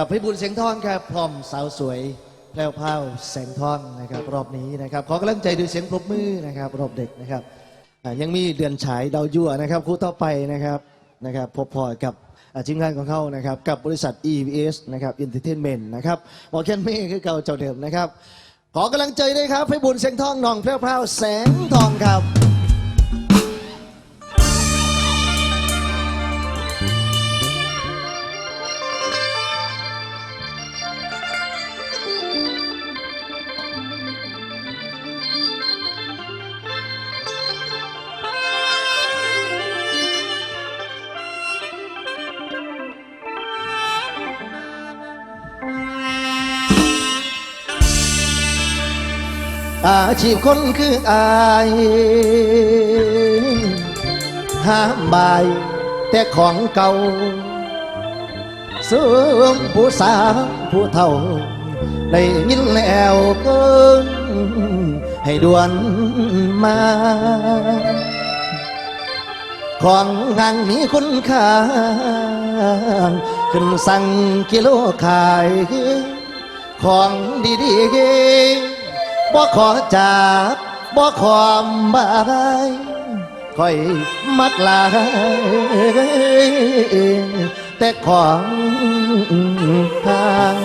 ครับพี่บุญเสียงทอนครับพร้อมสาวสวยแพรวพราวแสงทอนนะครับ รอบนี้นะครับขอกำลังใจด้วยเสียงปรบมือนะครับรอบเด็กนะครับอ่ายังมีเดือนฉายดาวยั่วนะครับคู่ต่อไปนะครับนะครับพบพอกับอ่าทีมงานของเขานะครับ กับบริษัท EVS นะครับ Entertainment นะครับหมอแคนเม่คือเก่าเจ้าเดิมนะครับ ขอกำลังใจด้วยครับให้บุญเสียงทองน่องแพร่วแสงทองครับ ชีพคนคืออายห้ามบาย แต่ของเก่าสูงผู้สาวผู้เท่าได้ยินแล้วก็ให้ด่วนมา ของงานมีคุณค่าขึ้นสั่งกิโลขาย ของดีๆ บ่ขอจากบ่ขอมบายคอยมักลายแต่ของทาง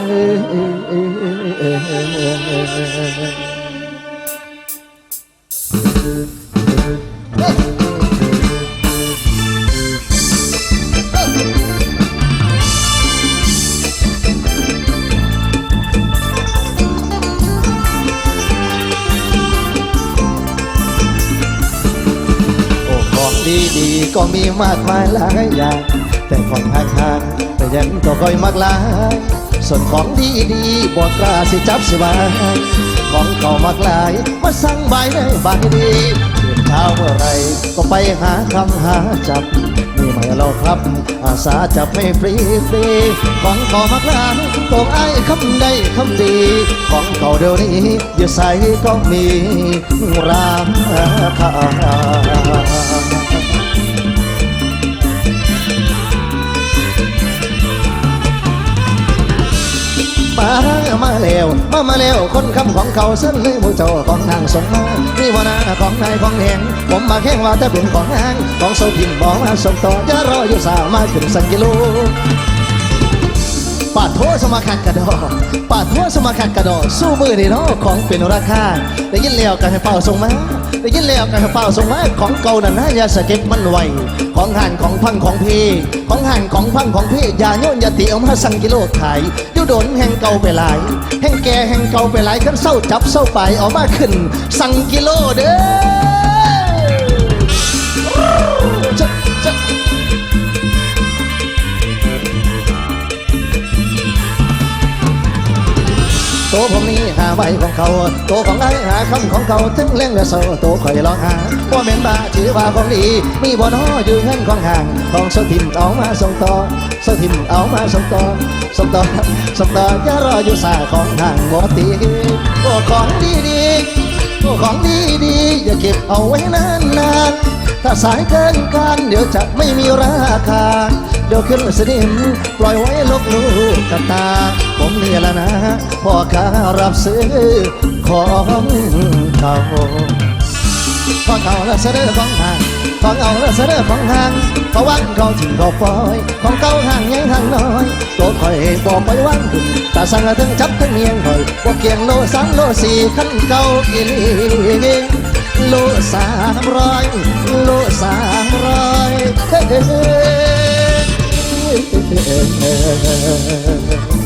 โก็มีมากมายหลายอย่าง แต่ของห่างแต่ยังก็คอยมักหลาย ส่วนของดีๆบอกกล้าสิจับสิบายของเก่ามักหลายมาสั่งใบได้ใบดีตื่นเช้าเมื่อไรก็ไปหาคำหาจับนี่ไม่เราครับ อาสาจับไม่ฟรีฟรีของเก่ามักหลายตกไอ้คำใดคำดี ของเก่าเดี๋ยวนี้อยู่ใส่ก็มีราคา มามาแล้วมามาแล้วคนคำของเขาเส้นเลยมูเจ้าของทางสงมามีวนาของนายของแหงผมมาแข่งว่าถ้าเป็นของห้างของโซพินบอกมาส่งต่อจะรออยู่สาวมาขึ้นสังกิโลาดโทสมาขัดกระดอปาดโทสมาขัดกระดอสู้มือดีเนาะของเป็นราคาได้ยินแล้วกันให้เป่าส่งมาได้ยินแล้วกันให้เป่าส่งมาของเก่านั่นนะอย่าสะเก็ตมันไวของห่านของพังของพีของห่านของพังของพีอย่าโยนอย่าตีเอามาสั่งกิโลขายอยุโดนแห่งเก่าไปหลายแห่งแก่แห่งเก่าไปหลายขั้นเศร้าจับเศร้าไปเอามาขึ้น สั่งกิโลเด้อ ผมนี้หาใบของเขาตัวของไอ้หาคำของเขาถึงเล่งและโซตัวข่อยลองหาว่าเป็นบาชื่อว่าของดี มีบ่นออยู่เงินของห่างของโซทิมเอามาส่งต่อโซทิมเอามาส่งต่อส่งต่อส่งต่ออย่ารออยู่สาของห่างบ่ตีโอ้ของดีดีโอ้ของดีดีอย่าเก็บเอาไว้นานนานๆถ้าสายเกินการเดี๋ยวจะไม่มีราคาเดี๋ยวขึ้นสนิมปล่อยไว้ลกลูกกับตา ผมนี่แหละนะพ่อค้ารับซื้อของเขาของเขาและเสนอของหางของเอาและเสนอของหางเขาวังเขาถิ่งเขาปล่อยของเก่าห่างยังห่างน้อยตัวคอยบอกไปวันขึ้นแต่สั่งถึงจับถึงเมียงคอยพวกเกียงโลสามโลสี่ขั้นเก่าอีลีโลสามร้อยโลสามร้อยเฮ้ยโ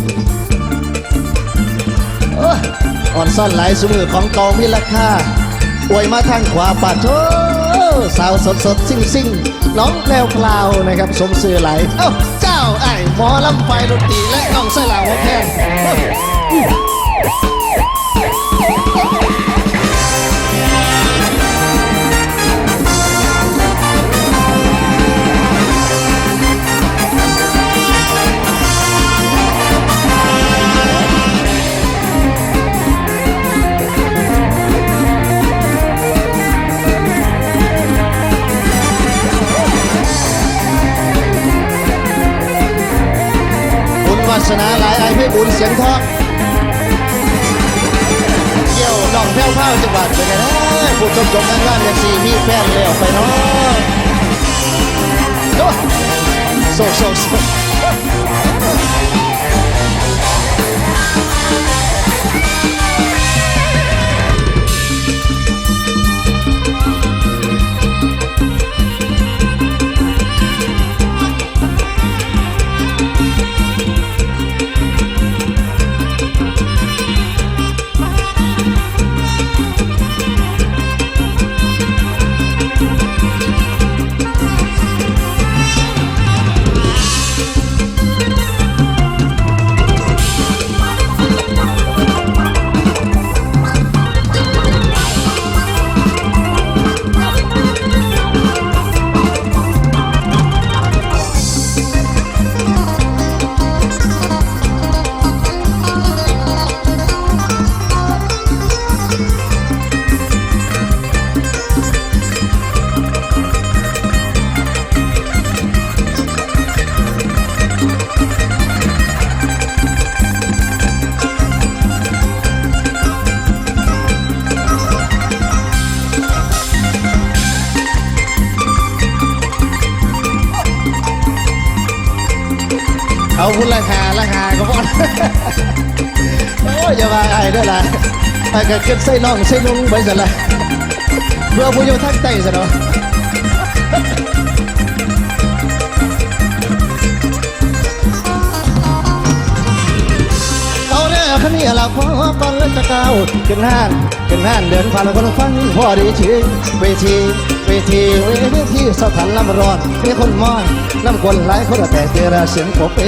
อ่อนซ่อนหลายสมือของกองมีราคาอวยมาทางขวาปาดโถสาวสดสดซิ่งซิ่งน้องแนวคลาวนะครับ สมสื่อไหลเอ้าเจ้าไอ้หมอลำไฟดนตรีและน้องใส่ลาวหัวแพง สนาหลายไอ้ให้บุญเสียงทองเกี่ยวน้องแพลวพลาจังหวัดเป็นไงนะผู้ชมจบงานงานอย่างสี่พี่แพ้แล้วไปเนาะโอ้โซโซโซเก็เก็บใส่น้องใส่นุ่งไปสันละเพื่อผู้อยู่ทักใจสันเนาะเอาเด้อคันนี้เราพอก่อนแล้วจะก้าวขึ้นห้านขึ้นห้านเดินผ่านคนฟังพอดีชื่อเวที ทีเวทีสถานลำร้อนมีคนมองน้ำคนหลายคนแต่เจราเสียงปบเอ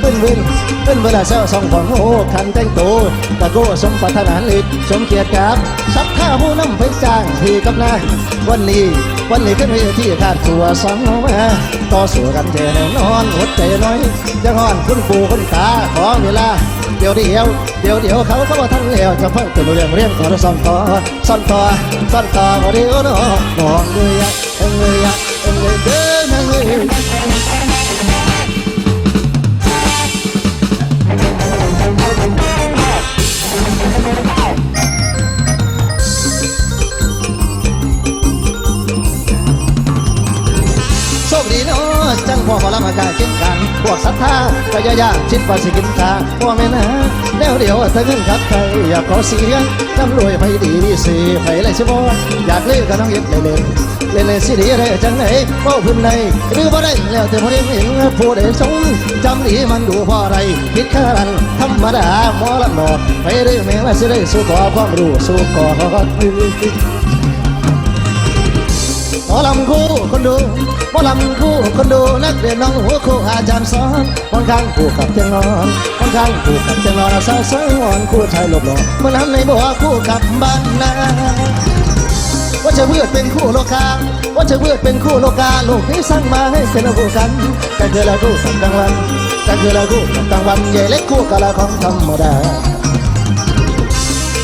เป็นว้นเป็นเวลาเช้าสองของโอ้คันแต่งตัวตะโก้สมปรานาลิดสมเกียรติกับสักข้าผู้นำไปจ้างพี่กับนายวันนี้วันนี้ขึ้นเวทีขาดตัวสองมาต่อสู้กันเจแน่นอนอดใจน้อยจะงอนคุณปู่คุณตาขอเวลา เดี๋ยวเดียวเดี๋ยวเดี๋ยวเขาก็มาทั้งเลี้ยวจะเพิ่งตัวเรื่องเรียงก่อนซ่อนต่อซ่อนต่อซ่อนต่อเดียวเนาะมองเลยอะเอ็งเลยอะเอ็งเลยเดินทางเลยะจังพ่อขอละมากาเก่งกันพวกศรัทธาก็ย่ายากชิดว่าสิกินตาพ่อแม่นะแล้วเดี๋ยวถ้าเงินครับใครอยากขอเสียงร่ำรวยไปดีดีสิไปเลยชิบอยากเล่นก็ต้องเย็บเล่นเล่นเล่นสิดีได้จังไหนเป้าพื้นในหรือบ่ได้แล้วแต่พอได้เห็นผู้ใดสงจำดีมันดูพอไรคิดแค่นั้นธรรมดาหมอละหนอไปเรื่อยแม้ว่าสิได้สู้ขอความรู้สู้ขอหมอลำคู่คนดู หมอลำคู่คนดูนักเรียนน้องหัวครูอาจารย์สอนบางครั้งคู่กับเตียงนอนบางครั้งคู่กับเตียงนอนสาวสาวอ่อนคู่ชายหลบหลบเมื่อนั้นในบัวคู่กับบ้านนาว่าจะเพื่อเป็นคู่โลกาว่าจะเพื่อเป็นคู่โลกาลูกนี้สร้างมาให้เป็นคู่กันแต่คือละคู่กับกลางวันแต่คือละคู่กับกลางวันใหญ่เล็กคู่กับละของธรรมดา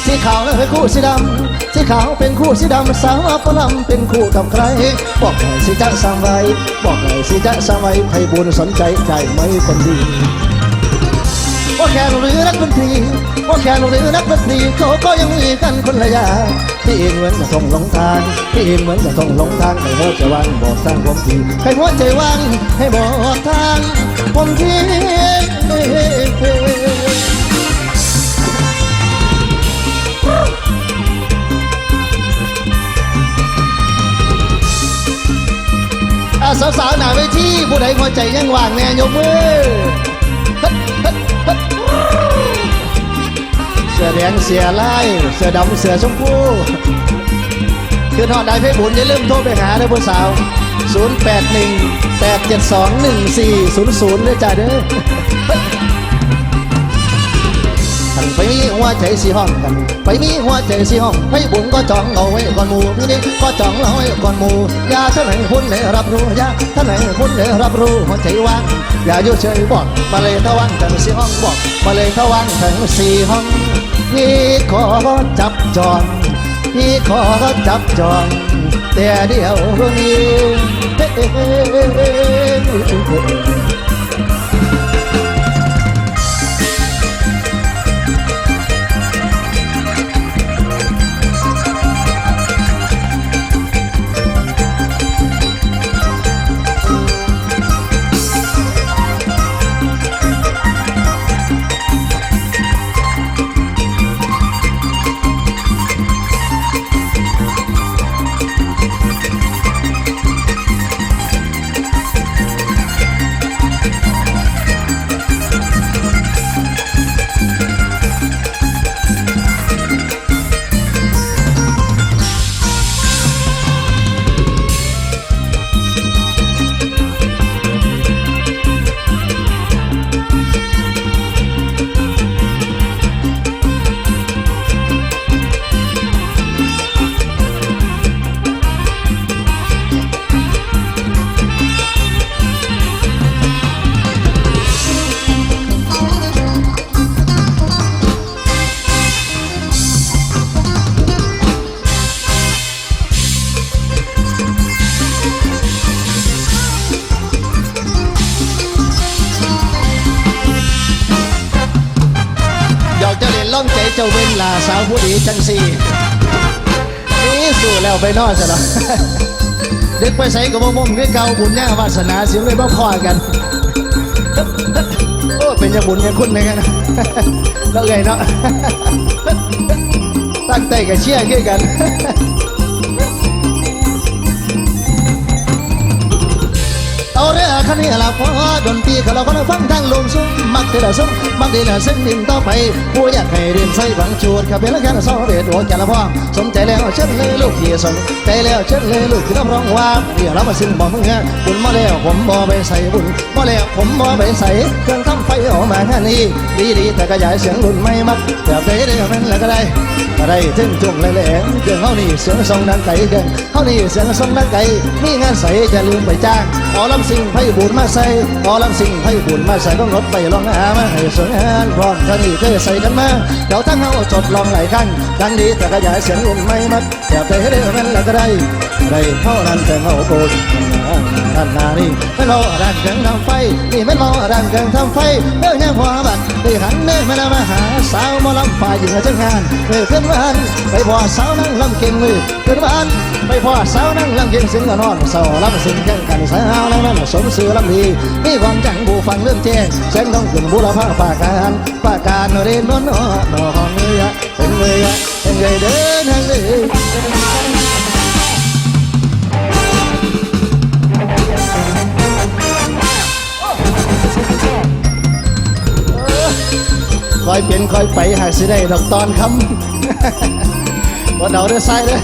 สีขาวและคู่สีดำสีขาวเป็นคู่สีดำสาวปลำเป็นคู่กับใคร บอกหน่อยสิจะสางไว้บอกหน่อยสิจะสางไว้ใครบุญสนใจใจไหมคนดีว่าแค่หรือนักดนตรีว่าแค่หรือนักดนตรีเขาก็ยังมีกันคนละอย่างที่เองเหมือนกระทงหลงทางที่เองเหมือนกระทงหลงทางให้หัวใจว่างบอกทางผมทีให้หัวใจว่างให้บอกทางผมที สาวๆหน้าเวทีผู้ใดหัวใจยังว่างแน่ยกมือฮึดฮึดฮึดเสือแดงเสือลายเสือดำเสือชมพูคือทอดได้เพชรบุญอย่าลืมโทรไปหาเด้อผู้สาว 081 872 1400เลยจ้าเด้อท่านไป มีหัวใจสีห้องกัน ไปมีหัวใจสีห้องให้บุญก็จองเอาไว้ก่อนหมู่พี่นี่ก็จองเอาไว้ก่อนหมู่อย่าท่านไหนคุณได้รับรู้อย่าท่านไหนคุณได้รับรู้หัวใจว่างอย่าอยู่เฉยบอกมาเลยทวันทั้งสีห้องบอกมาเลยทวันทั้งสีห้องพี่ขอจับจองพี่ขอจับจอง แต่เดียวนี้ เจ้าเว้นลาสาวผู้ดีจังสี่นี่สู่แล้วไปนอนซะแล้วเด็กไปใส่กับบ่มคือเก่าบุญญาวาสนาเสียงเลยบ่คอกันโอ้เป็นยังบุญยันคุณเลยกันนะแล้วไงเนาะตั้งใจกับเชี่ยคือกัน เอาเรือคันนี้ละพอดนตรีเขาเราก็ฟังทางลงซุ้มมักเทละซุ้มมักเทละเส้นดินต่อไปผู้อยากให้เรียนใส่ฝังจูดขับเป็นละแค่ละสองเบียดโอ้จันละพ่อสมใจแล้วเชิญเลยลูกที่สนใจแล้วเชิญเลยลูกที่รับรองว่าเดี๋ยวเรามาซึ่งบอกมึงเงบุญมาแล้วผมบ่ไปใส่บุญมาแล้วผมบ่ไปใส่เครื่องทำไฟออกมางานนี้ดีดีแต่ขยายเสียงรุ่นไม่มักแบบใดได้มันแล้วก็ได้อะไรถึงจุ่มแหลงเครื่องเฮานี่เสียงทรงดังไก่เกินเฮานี่เสียงทรงดังไก่มีงานใส่จะลืมไปจ้างเอาลำสิ่งไพ่บุญมาใส่เอาลำสิ่งไพ่บุญมาใส่ต้องรถไปลองหามาให้สวยงามพร้อมท่านี่เคยใส่กันมาเดี๋ยวทั้งเฮาจดลองหลายครั้งดังดีแต่ขยายเสียงรุ่นไม่มัดแบบใดได้มันล้วก็ได้ได้เท่านั้นแต่เฮาโกนท่านนานี่ไม่รอดังเกินทำไฟนี่ไม่รอดังเกินทำไฟเรื่องยังพอบัดได้หันเด้มามาหาสาวมาลำฝ่ายหญิงจังงานเมื่อขึ้นบ้านไปพอสาวนั่งลำเก่งมือขึ้นบ้าน ไปพอสาวนั่งลำเก่งสิงนอนเศร้าลำสิงแข่งกันสาวนั่งนั่นสมสื่อลำดีมีความจังบูฟังเรื่องแจ้งแสงต้องขึ้นบุรพาปาการปาการเรนนนนอของเงยเป็นเงยเป็นเงยเดินทางเลยคอยเปลี่ยนคอยไปหากสิได้ดอกตอนคำว่าเดาเด้อไซเด้อ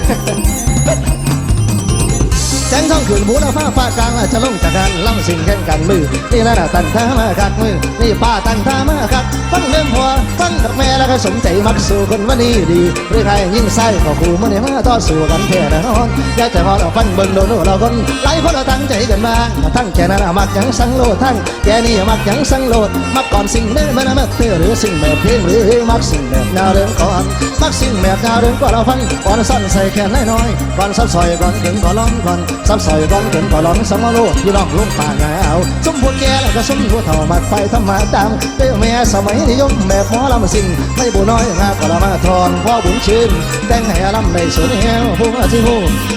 สงทองขึ้นบูรฟ้าฟ้ากลางอาจจะลงจากการล่ำสิ่งแข่งกันมือ นี่แหละตั้งท่ามาคักมือ นี่ป้าตั้งท่ามาคักฟังเริ่มพอฟังกับแม่แล้วก็สมใจมักสู่คนวันนี้ดีหรือใครยิ่งไส้ก็คู่มื่อนี้มาต่อสู้กันแค่แน่นอนอยากจะพอเราฟังเบิ่งโดนเราคนหลายคนเราตั้งใจกันมาทั้งแค่นั้นมักยังสังโลดทั้งแค่นี้มักยังสังโลดมักก่อนสิ่งเดิมมันมักเตือหรือสิ่งแบบเพลงหรือมักสิ่งแบบแนวเดิมก่อนมักสิ่งแบบแนวเดิมก็เราฟังก่อนสั้นใส่แค่น้อยก่อนซับซอยก่อนถึงก่อนร้องก่อนซับซอยก่อนถึงก่อนร้องสมโลดอยู่นอกลุ่มป่าหนาวสมบูรณ์แก่แล้วก็สมบูรณ์เท่ามัดไฟธรรมะตามเด้แม่สมัยนิยมแบบหมอลำสิ่งไม่บุน้อยงาก็ละมาทอนพ่อบุญชื่นแต่งให้ลำในสวนแห้วผู้อาชีพ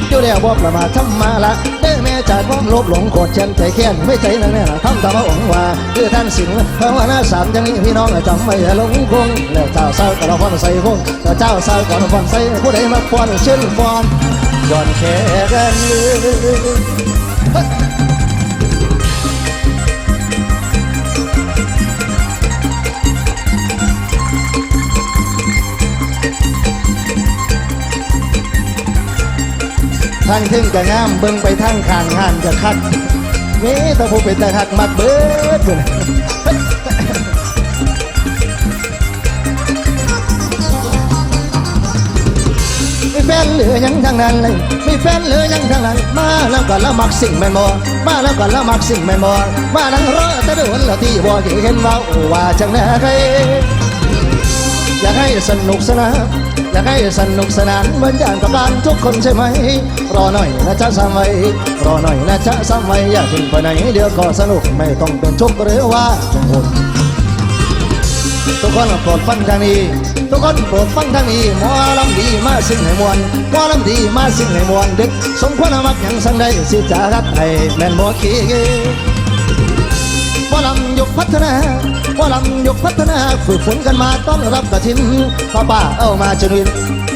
อยู่แล้วบอกประมาทธรรมาละเด้แม่จากความลบหลงโกรธเช่นใจแค้นไม่ใจนั่นแน่ทำตามองว่าคือท่านสิงห์ภาะว่านาสามจังนี้พี่น้องจำไม่หลงคงแล้วเจ้าเศร้าก็ละฟอนใส่คงแล้วเจ้าเศร้าก็ละฟอนใส่ผู้ใดมาฟอนเช่นฟอน ย้อนแค่กันเลยทางถึงก็งามเบิ่งไปทางข้างงานก็คักเว้แต่ผู้เป็นต่คักมักเบิดเบิ่น แฟนเหลือยังทางนั้นเลยมีแฟนเหลือยังทางนั้น มาแล้วก็ละมักสิ่งแม่นบ่มาแล้วก็ละมักสิ่งแม่นบ่มานั่งรอแต่โดนละที่บ่เห็นว่าว่าจังได๋อยากให้สนุกสนานอยากให้สนุกสนานเหมือนอย่างกับบ้านทุกคนใช่ไหม รอหน่อยนะจ๊ะสามัยรอหน่อยนะจ๊ะสามัยอย่าทิ้งไปไหนเดี๋ยวก็สนุกไม่ต้องเป็นชุกหรือว่าจงหน ทุกคนโปรดฟังทางนี้ ทุกคนโปรดฟังทางนี้หมอลำดีมาสิ่งให้มวลหมอลำดีมาสิ่งให้มวลดึก สมควรมักอย่างสังใดสิจะรักให้แม่นบ่ขี้หมอลำยกพัฒนาหมอลำยกพัฒนาฝึกฝนกันมาต้อนรับกระถินป้าป้าเอามาจนวิน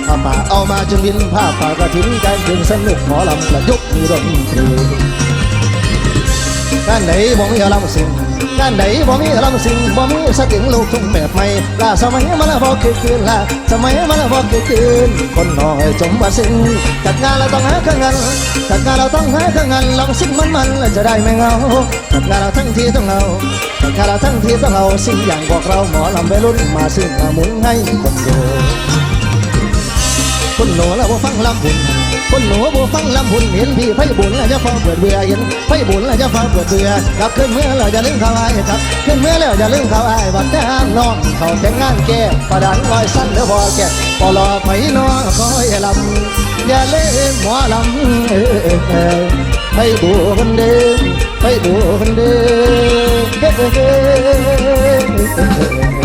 ป้าป้าเอามาจนวินผ้าป่ากระถินใจถึงสนุกหมอลำประยุกต์มีดนตรีด้านไหนบ่มีลำสิ่ง ด้านไหนบ่มีลำสิ่งบ่มีสติงลูกทุ่งแบบใหม่ล่าสมัยมันละพอคือคืนล่าสมัยมันละพอคือคืนคนน้อยจมว่าสิ่งจัดงานเราต้องหาเครื่องเงินจัดงานเราต้องหาเครื่องเงินลองสิ่งมันมันๆแล้วจะได้ไม่เงาจัดงานเราทั้งทีต้องเอาแต่คานเราทั้งทีต้องเอาสิ่งอย่างพวกเราหมอลำไปรุ่นมาสิ่งมาหมุนให้คนดู คนหนูแล้วบ่ฟังลำบุญคนหนูบ่ฟังลำบุญเห็นพี่ไฟบุญแล้วจะฟังเปิดเบื่อเห็นไฟบุญแล้วจะฟังเปิดเบื่อกลับขึ้นเมื่อแล้วจะลืมเขาอายครับขึ้นเมื่อแล้วจะลืมเขาอายบัดแน้ำน้องเขาแต่งงานแก่ประดันลอยสั้นเด้อบ่แก่ปลอไปน้อคอยลำอย่าเล่นหมอลำไปบูคนเดิมไปบูคนเดิม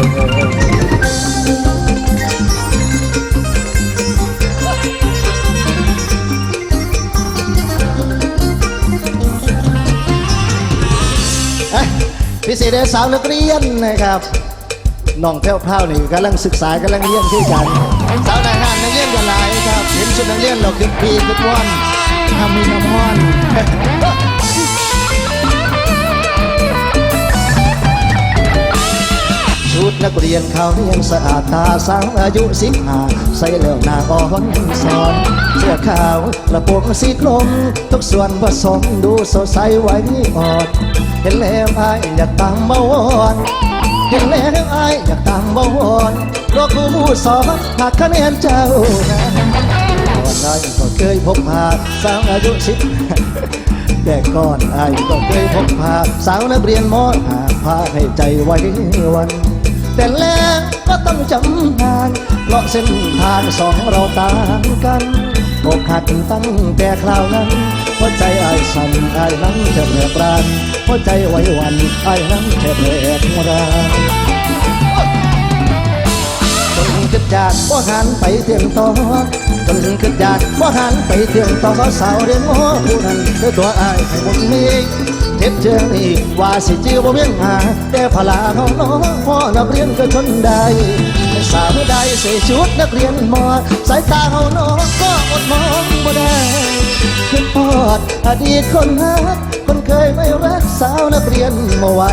พิเศษเดชสาวนักเรียนนะครับน้องแพ้วพราวนี่กำลังศึกษากำลังเรียนคือกันสาวนายห้านนักเรียนกันหลายครับเห็นชุดนักเรียนเราคือปีคือวันทำมีน้ำมันชุดนักเรียนเขาเรียนสะอาดตาสาวอายุสิบห้าใส่เหลืองหน้าอ่อนสอน สื้อขาวกระโปรงสีกลม ทุกส่วนผสมดูสดใสไว้อ่อนเห็นแล้วอายอยากตามเบาวอนเห็นแล้วอายอยากตามเบาวอนโลกผู้ผู้สอนหากคะแนนเจ้านะก่อนได้ก็เคยพบหาสาวอายุสิบแต่ก่อนอายก็เคยพบพาสาวนักเรียนมอหาพาให้ใจไว้วันแต่แล้วก็ต้องจำนานเพราะเส้นทางสองเราต่างกัน อกหักตั้งแต่คราวนั้นหัวใจไอายสั่นอายนั้นแทบแหลกรานหัวใจไหวหวันไอายนั้นแทบแหลกรานจนคิดอยากบ่หันไปเที่ยงต่อจนคิดอยากบ่หันไปเที่ยงต่อสาวเรียนหมอผู้นั้นด้วยตัวอายให้หมดมีเท็ดเจอนี่ว่าสิจื้บ่เวียงหาแต่พลาเขาน้องพ่อนักเรียนก็ทนได้ สาวใดใส่ชุดนักเรียนมอสายตาเขาน้องก็อดมองบ่ได้คิดพอดอดีตคนฮักคนเคยไม่รักสาวนักเรียนมาไว้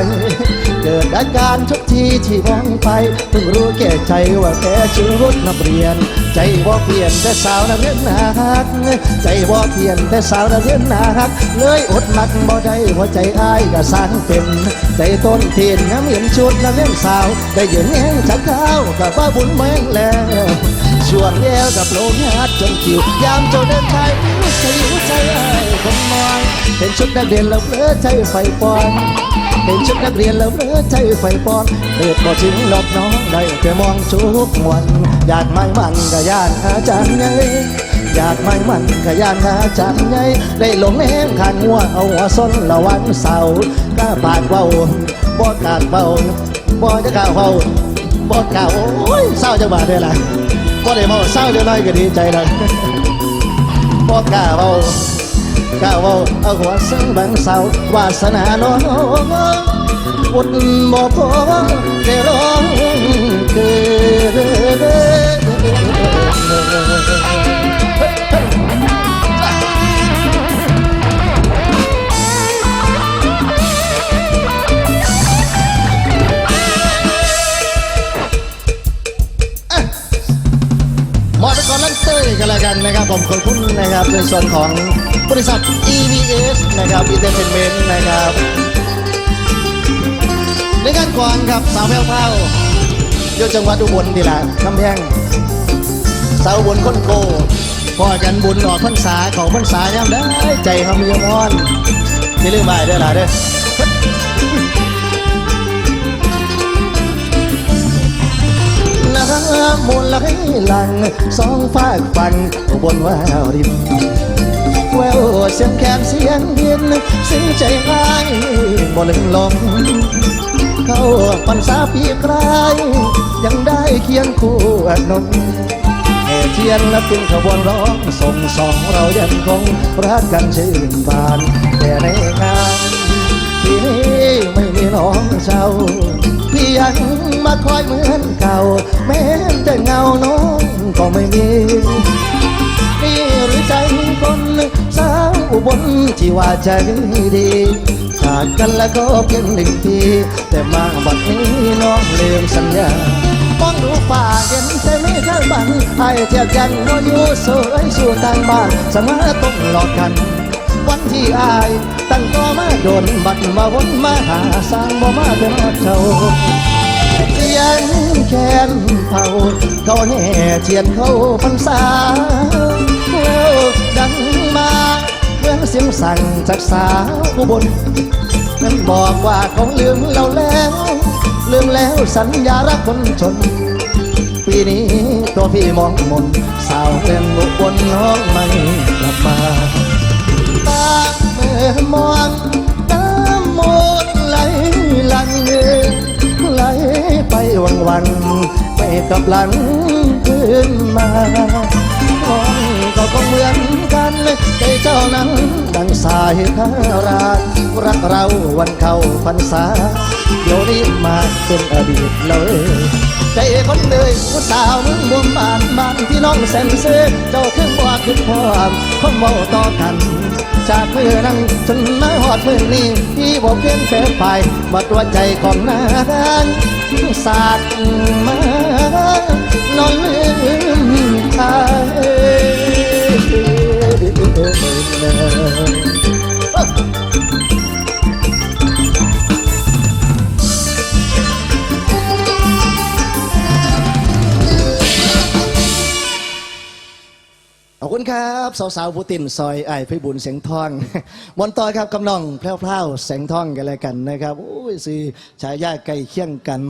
เกิดอาการทุก ทีที่มองไปเพิ่งรู้แก่ใจว่าแค่ชุดนักเรียน ใจว่าเปลี่ยนแต่สาวนักเรียนนาฮัก ใจว่าเปลี่ยนแต่สาวนักเรียนนาฮัก เลยอดมักบ่ได้หัวใจอายก็สร้างเป็นใจต้นเทียนน้ำเห็นชุดนักเรียนสาว ได้ยืนแง่งชักเท้ากับว่าบุญแมงแล้ว ส่วนแย้วกับโลงาดจนคิวยามเจ้าเดินไทยใจหัวใจอายคนมองเห็นชุดนักเรียนแล้วเพลอใจไฟปอนเห็นชุดนักเรียนแล้วเมื่อใจไฟปอนเกิดบ่ถึงหลบน้องได้แต่มองทุกวันอยากไม่มันก็ย่านอาจารย์ไงอยากไม่มันก็ย่านอาจารย์ไงได้หลงแหงขันหัวเอาหัวส้นละวันเสาร์กล้าปากเบาบ่กาดเบาบ่จะกล้าเบาบ่กล้าโอ้ยเศร้าจังหวะเด้อล่ะ บ่ได้เมาเศร้าเดียวน้อยก็ดีใจเลยบ่กล้าเบาก้าวเอาเอาหัวซึ้งบางเสาวาสนาน้องวุ่นบ่พอได้ร้องคือ ขอบคุณนะครับในส่วนของบริษัท EVS นะครับ Entertainment นะครับในงานก่อนครับสาวแววเผาอยู่จังหวัดอุบลนี่แหละคำแพงสาวอุบลคนโกพอกันบุญออกพรรษาของพรรษายามได้ใจเขามีมอนนี่เรื่องบ่ายเด้อล่ะเด้อ มูลไหลหลังสองฝากฟันบนว่าวริมแววเสียงแคนเสียงเย็นสิ่งใจง่ายบ่ลึงลงเข้าปันสาปีกลาย ยังได้เคียงคู่อนนเทียนและเป็นขบวนร้องส่งสองเรายังคงรักกันชื่นบานแต่ในงานที่ ไม่มีน้องเจ้าพี่ยังมาคอยเหมือนเก่า แม้จะเงาน้องก็ไม่มีนี่หรือใจคนสาวอุบลที่ว่าใจดีขาดกันแล้วก็เพียงหนึ่งทีแต่มาบัดนี้น้องลืมสัญญามองดูป่าเห็นแต่ไม่ข้างบังไอ้เทียบกันว่าอยู่สวยสู่ต่างบ้านเสมอต้องหลอกกัน วันที่อาย ตั้งก็มาโดนบัดมาวนมาหาสร้างบ่มาเป็นอดเจ้าเสียงแคนเผาเขาแห่เทียนเข้าพรรษาแล้วดังมาเหมือนเสียงสั่งจากสาวผู้บนนั้นบอกว่าของลืมเราแล้วลืมแล้วสัญญารักคนชนปีนี้ตัวพี่มองมนสาวเล่นบุบนน้องไม่กลับมา มองน้ำหมูลไหลลังไหลไปวันวันไปกับหลังคืนมามองก็คงเหมือนกันใจเจ้านั้นดังสายทารารรักเราวันเข้าพรรษา เดี๋ยวนี้มาเป็นอดีตเลยใจคนเลยผู้สาวมึงบวมบานบานที่น้องแสนเสือเจ้าขึ้นบ่ขึ้นพร้อมคงเมาต่อกัน จากมือนั้นจนมาหอดมือนี้พี่บอกเพียงแค่ไปมาตัวใจของนางสาดมา สาวๆผู้ตินซอยไอ้ายไพบุญเสียงทองมนต์ต่อครับกำนองแพร่วๆแสงทองกันเลยกันนะครับโอ้ยสิฉายาใกล้เคียงกัน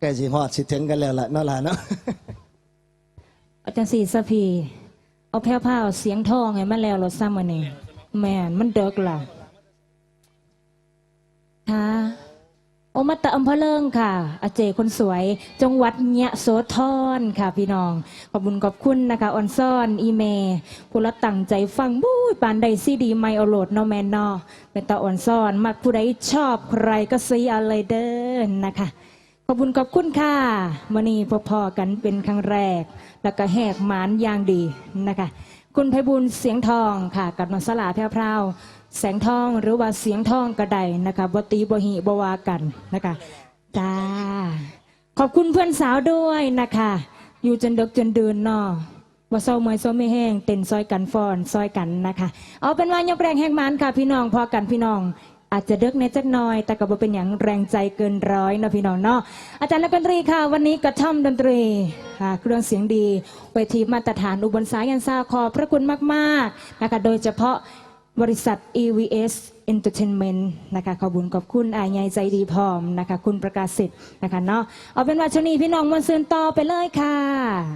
ใกล้สิฮอดสิถึงกันแล้วล่ะเนาะล่ะเนาะอาจารย์สีสะพีเอาแพ้วพราวเสียงทองให้มันแล้วรถซ้ำมันนี่แมนมันเด็กล่ะค่ะ อมาตะอำเภอเลิงค่ะ อาเจคนสวยจังหวัดเนียโสธรค่ะพี่น้อง ขอบคุญขอบคุณนะคะออนซ่อนอีเมผู้ละตั้งใจฟังบู้ยปานใดซีดีไม่เอาโหลดเนอแมนนอเป็นตาออนซ่อนมักผู้ใดชอบใครก็ซีอะไรเดินนะคะ ขอบคุณขอบคุณค่ะมื่อนี้พอๆกันเป็นครั้งแรก แล้วก็แหกหมานอย่างดีนะคะ คุณไพบุญเสียงทองค่ะ กับนองสลาแพรวๆ แสงทองหรือว่าเสียงทองกระไดนะคะบตีบหิบวากันนะคะจ้าขอบคุณเพื่อนสาวด้วยนะคะ อยู่จนดึกจนเดินนอว่าเศร้าเมยเศร้าไม่แห้งเต้นซอยกันฟอนซอยกันนะคะ เอาเป็นว่ายกแรงแหกหมานค่ะ พี่น้องพอกันพี่น้อง อาจจะเดึกในจักหน้อย แต่ก็บ่เป็นอย่างแรงใจเกินร้อยนะพี่น้องเนาะอาจารย์นักดนตรีค่ะ วันนี้กระท่อมดนตรีค่ะเครื่องเสียงดีเวทีมาตรฐานอุบลสายันซาขอพระคุณมากๆนะคะโดยเฉพาะ บริษัท EVS Entertainment นะคะขอบุญขอบคุณอายใหญ่ใจดีพร้อมนะคะ คุณประกาศสิทธิ์นะคะเนาะเอาเป็นว่าช่วงนี้พี่น้องมวนซืนต่อไปเลยค่ะ